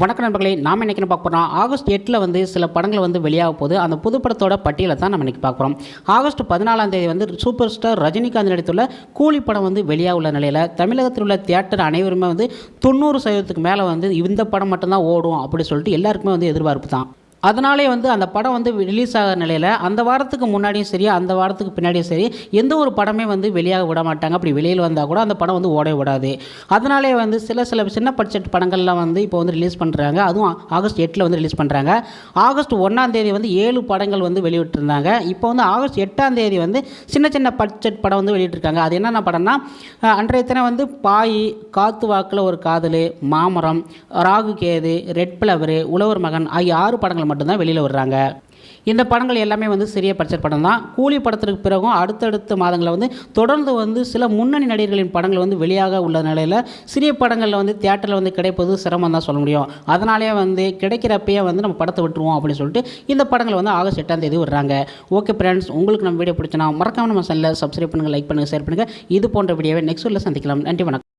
வணக்கம் நண்பர்களே நாம் இன்றைக்கி பார்க்க போகிறோம் ஆகஸ்ட் எட்டில் வந்து சில படங்கள் வந்து வெளியாக போகுது. அந்த புது படத்தோட பட்டியலை தான் நம்ம இன்றைக்கி பார்க்குறோம் ஆகஸ்ட் பதினாலாம் தேதி வந்து சூப்பர் ஸ்டார் ரஜினிகாந்த் நடித்துள்ள கூலி படம் வந்து வெளியாக உள்ள நிலையில் தமிழகத்தில் உள்ள தியேட்டர் அனைவருமே வந்து தொண்ணூறு சதவீதத்துக்கு மேலே வந்து இந்த படம் மட்டும்தான் ஓடும் அப்படி சொல்லிட்டு எல்லாருக்குமே வந்து எதிர்பார்ப்பு தான். அதனாலே வந்து அந்த படம் வந்து ரிலீஸ் ஆகிற நிலையில் அந்த வாரத்துக்கு முன்னாடியும் சரி அந்த வாரத்துக்கு பின்னாடியும் சரி எந்த ஒரு படமே வந்து வெளியாக விட மாட்டாங்க. அப்படி வெளியில் வந்தால் கூட அந்த படம் வந்து ஓடவே விடாது அதனாலே வந்து சில சில சின்ன பட்ஜெட் படங்கள்லாம் வந்து இப்போ வந்து ரிலீஸ் பண்ணுறாங்க அதுவும் ஆகஸ்ட் எட்டில் வந்து ரிலீஸ் பண்ணுறாங்க ஆகஸ்ட் ஒன்றாம் தேதி வந்து ஏழு படங்கள் வந்து வெளியிட்டிருந்தாங்க. இப்போ வந்து ஆகஸ்ட் எட்டாம் தேதி வந்து சின்ன சின்ன பட்ஜெட் படம் வந்து வெளியிட்டிருக்காங்க. அது என்னென்ன படம்னா அன்றைய தினம் வந்து பாய் காத்து வாக்கில் ஒரு காதல் மாமரம் ராகு கேது ரெட் பிளவரு உழவர் மகன் ஆகிய ஆறு படங்கள் மட்டும்தான் வெளியில் விடுறாங்க. இந்த படங்கள் எல்லாமே வந்து சிறிய பட்ஜெட் படம் தான். கூலி படத்திற்கு பிறகும் அடுத்தடுத்த மாதங்களில் வந்து தொடர்ந்து வந்து சில முன்னணி நடிகர்களின் படங்கள் வந்து வெளியாக உள்ள நிலையில் சிறிய படங்களில் வந்து தியேட்டரில் வந்து கிடைப்பது சிரமம் தான் சொல்ல முடியும். அதனாலேயே வந்து கிடைக்கிறப்பயே வந்து நம்ம படத்தை விட்டுருவோம் அப்படின்னு சொல்லிட்டு இந்த படங்கள் வந்து ஆகஸ்ட் எட்டாம் தேதி விடுறாங்க. ஓகே ஃப்ரெண்ட்ஸ் உங்களுக்கு நம்ம வீடியோ பிடிச்சினா மறக்காம நம்ம சேனலில் சப்ஸ்கிரைப் பண்ணுங்கள் லைக் பண்ணுங்கள் ஷேர் பண்ணுங்கள் இது போன்ற வீடியோவை நெக்ஸ்ட் வீடியோவில் சந்திக்கலாம். நன்றி வணக்கம்.